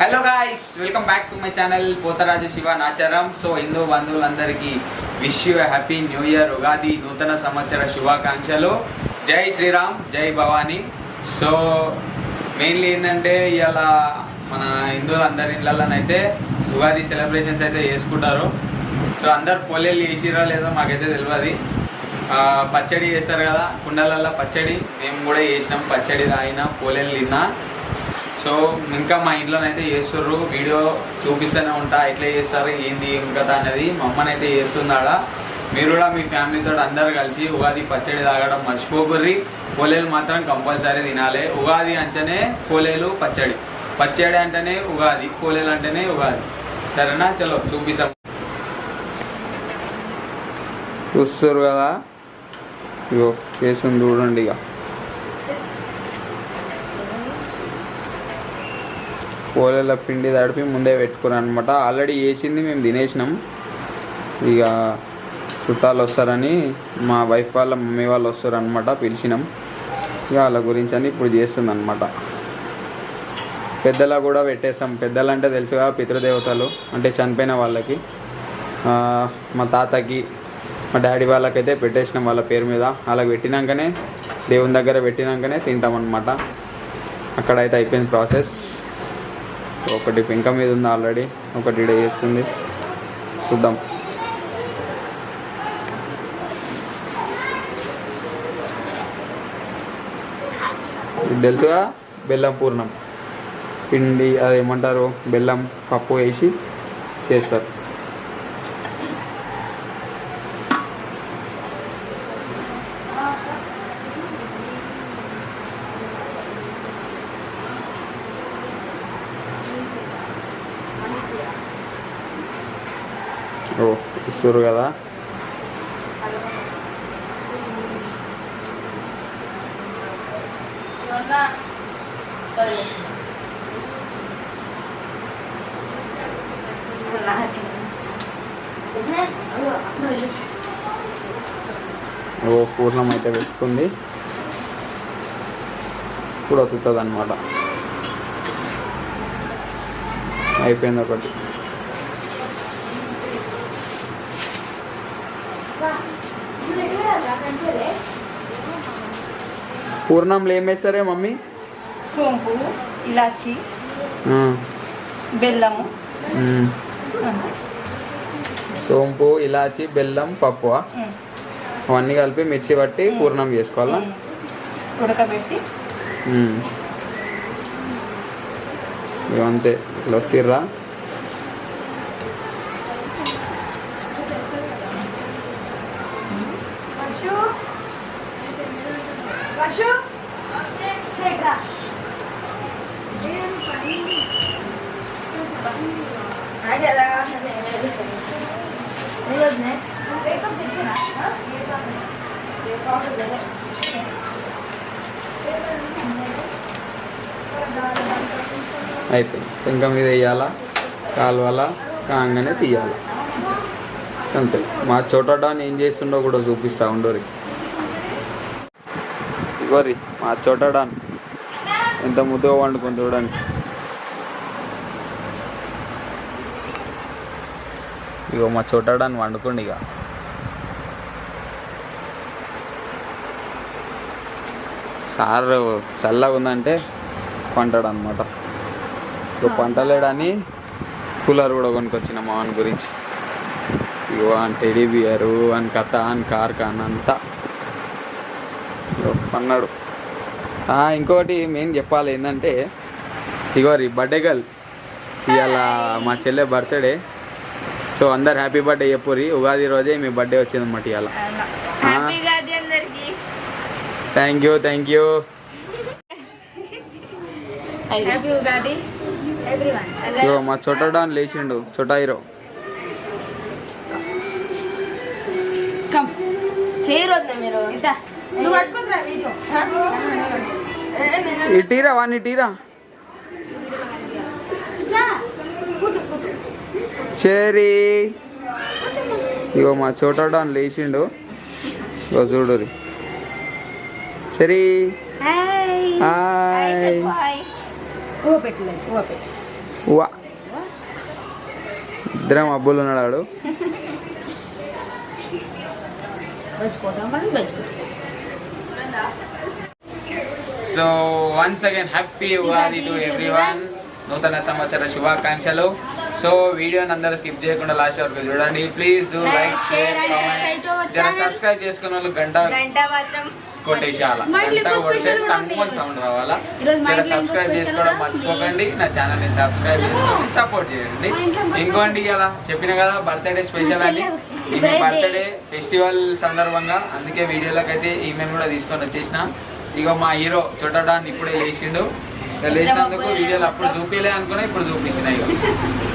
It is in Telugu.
Hello guys welcome back to my channel Potharaju Shiva Nacharam so Hindu బంధువులందరికీ wish you happy new year Ugadi నూతన సంవత్సర శుభాకాంక్షలు జై శ్రీరామ్ జై భవానీ సో మెయిన్లీ ఏంటంటే ఇవాళ మన హిందువులందరి ఇళ్ళలోనైతే ఉగాది సెలబ్రేషన్స్ అయితే చేసుకుంటారు. సో అందరు పొలేలు చేసిరా లేదో మాకైతే తెలియదు పచ్చడి చేస్తారు కదా కుండలల్లో పచ్చడి. మేము కూడా చేసినాం పచ్చడి తాగినా పోలేలు తిన్నా. సో ఇంకా మా ఇంట్లోనైతే చేస్తుర్రు. వీడియో చూపిస్తూనే ఉంటా. ఎట్లా చేస్తారు ఏంది ఏం కథ అనేది మా అమ్మనైతే చేస్తున్నాడా మీరు కూడా మీ ఫ్యామిలీతో అందరు కలిసి ఉగాది పచ్చడి తాగడం మర్చిపోకుర్రి. పోలేలు మాత్రం కంపల్సరీ తినాలి. ఉగాది అంటేనే పోలేలు పచ్చడి. పచ్చడి అంటేనే ఉగాది పోలేలు అంటేనే ఉగాది. సరేనా? చలో చూపిస్తాం. చూస్తారు కదా? ఇగో చేసింది చూడండి ఇక పోలేల పిండి తడిపి ముందే పెట్టుకున్నాను అనమాట ఆల్రెడీ వేసింది మేము తినేసినాం. ఇక చుట్టాలు వస్తారని మా వైఫ్ వాళ్ళ మమ్మీ వాళ్ళు వస్తారు అనమాట పిలిచినాం. ఇక వాళ్ళ గురించి అని ఇప్పుడు చేస్తుంది అనమాట పెద్దలా కూడా పెట్టేస్తాం. పెద్దలు అంటే తెలుసుగా పితృదేవతలు అంటే చనిపోయిన వాళ్ళకి. మా తాతకి మా డాడీ వాళ్ళకైతే పెట్టేసినాం వాళ్ళ పేరు మీద. అలా పెట్టినాకనే దేవుని దగ్గర పెట్టినాకనే తింటాం అనమాట అక్కడైతే అయిపోయింది ప్రాసెస్. ఒకటి పెంక మీద ఉంది ఆల్రెడీ ఒకటి ఇడ చేస్తుంది. చూద్దాం. ఇది తెలుసుగా బెల్లం పూర్ణం. పిండి అది ఏమంటారు? బెల్లం పప్పు వేసి చేస్తారు. ఇస్తారు కదా. ఓ పూర్ణం అయితే పెట్టుకుంది. ఇప్పుడు వస్తుంది అనమాట అయిపోయింది ఒకటి. పూర్ణంలో ఏం వేస్తారే మమ్మీ? సోంపు ఇలాచి బెల్లము. సోంపు ఇలాచి బెల్లం పప్పు అవన్నీ కలిపి మిర్చి పట్టి పూర్ణం చేసుకోవాలా. ఉడకబెట్టి. మ్. ఇవి అంతే ఇట్లా వస్తుర్రా అయిపోయింది. ఇంకా మీద వేయాలా? కాలువల? కాగానే తీయాలి? అంతే. మా చోటడాన్ని ఏం చేస్తుండో కూడా చూపిస్తా ఉండోరి. ఇవ్వరి మా చోటడాన్ని ఎంత ముద్దుగా వండుకుని చూడండి. ఇగో మా చోటడాన్ వండుకోండి ఇక సార్ చల్లగా ఉందంటే పంటాడు అనమాట ఇక పంటలేడని కూలర్ కూడా కొనుక్కొచ్చిన మా వాని గురించి. ఇగో అని టెడీ బియరు అని కథ అని కార్ కాన్ అంతా. అన్నాడు ఇంకోటి మెయిన్ చెప్పాలి ఏంటంటే ఇగో రీ బర్త్డే గర్ల్ ఇవాళ మా చెల్లె బర్త్డే. సో అందరు హ్యాపీ బర్త్డే చెప్పురి ఉగాది రోజే మీ బర్త్డే వచ్చింది అన్నమాట గాది అందరికి. Thank you thank you. మా చోటడాన్ లేచిండు చోటా హీరో. కమ్. చేయరోద్దు మీరు ఇదా నువ్వు పట్టుకుంటురా వీడియో ఇటీరా వాడిని ఇటీరా సరే ఇగో మా చోటడాన్ లేచిండు. ఇగో చూడు ఇద్దరం అబ్బులు ఉన్నాడు బజ్జుకోవటం so once again happy Ugadi to everyone నూతన సంవత్సర శుభాకాంక్షలు. సో వీడియోని అందరూ స్కిప్ చేయకుండా లాస్ట్ వరకు చూడండి. ప్లీజ్ డూ లైక్ షేర్ జర. సబ్స్క్రైబ్ చేసుకున్న వాళ్ళు గంట కొట్టేసేయాల? గంట కొడితే టంగ్. సౌండ్ రావాలా? జర ఇంకో సబ్స్క్రైబ్ చేసుకోవడం. మర్చిపోకండి. నా ఛానల్ని సబ్స్క్రైబ్ చేసుకొని సపోర్ట్ చేయండి. ఇంకో ఇంకోండి ఇలా చెప్పిన కదా బర్త్డే స్పెషల్ అని ఈమె. బర్త్డే ఫెస్టివల్ సందర్భంగా. అందుకే వీడియోలోకి అయితే ఈమెను కూడా తీసుకొని వచ్చేసిన. ఇగో మా హీరో చూడడానికి ఇప్పుడే లేచిండు. ఇక లేచినందుకు వీడియోలు అప్పుడు చూపించలే అనుకున్నా ఇప్పుడు చూపించిన ఇక.